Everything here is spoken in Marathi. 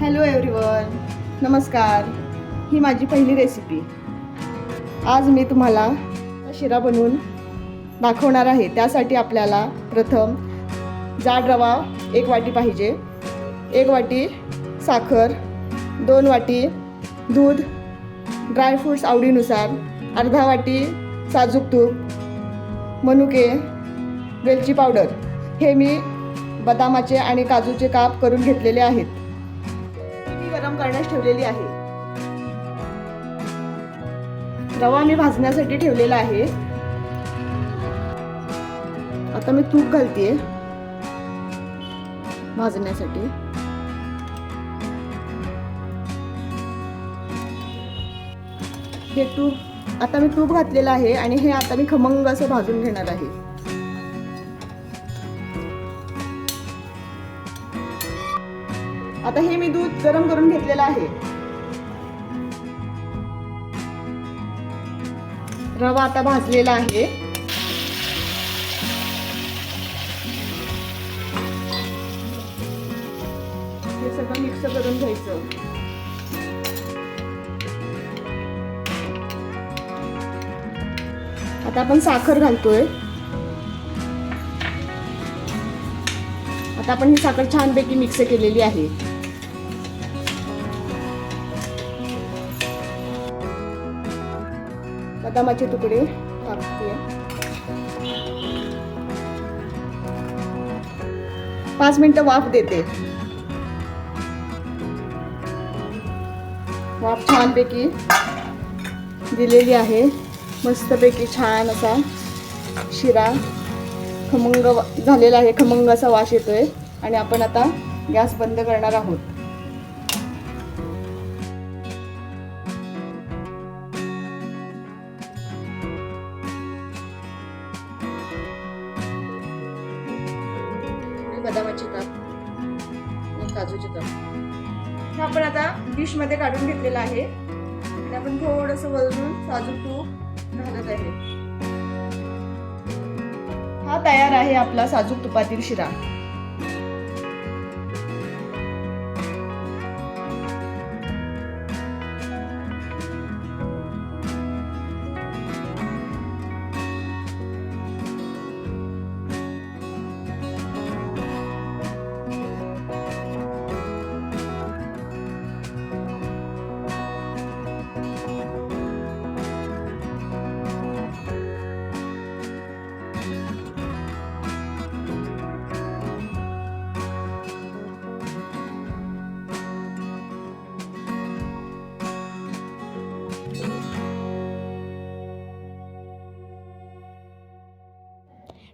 हॅलो एव्हरीवन नमस्कार. ही माझी पहिली रेसिपी आज मी तुम्हाला शिरा बनवून दाखवणार आहे. त्यासाठी आपल्याला प्रथम जाड रवा एक वाटी पाहिजे. एक वाटी साखर दोन वाटी दूध ड्रायफ्रूट्स आवडीनुसार अर्धा वाटी साजूक तूप मनुके वेलची पावडर. हे मी बदामाचे आणि काजूचे काप करून घेतलेले आहेत. करण्यास ठेवलेली आहे. रवा मी भाजण्यासाठी ठेवलेला आहे. आता मी तूप घालते भाजण्यासाठी. हे तूप आता मी तूप घातलेलं आहे आणि हे आता मी खमंग असं भाजून घेणार आहे. आता हे मी दूध गरम करून घेतलेलं आहे. रवा आता भाजलेला आहे. हे सगळं मिक्स करून घ्यायचं. आता आपण साखर घालतोय. आता आपण ही साखर छानपैकी मिक्स केलेली आहे. बदामाचे तुकडे टाकते. पाच मिनटं वाफ देते. वाफ छानपैकी दिलेली आहे. मस्तपैकी छान असा शिरा खमंग झालेला आहे. खमंग असा वास येतोय. आणि आपण आता गॅस बंद करणार आहोत. बदामाचे काप आणि काजूचे काप. हे आपण आता डिशमध्ये काढून घेतलेलं आहे. आणि आपण थोडस वरून साजूक तूप घालत आहे. हा तयार आहे आपला साजूक तुपातील शिरा.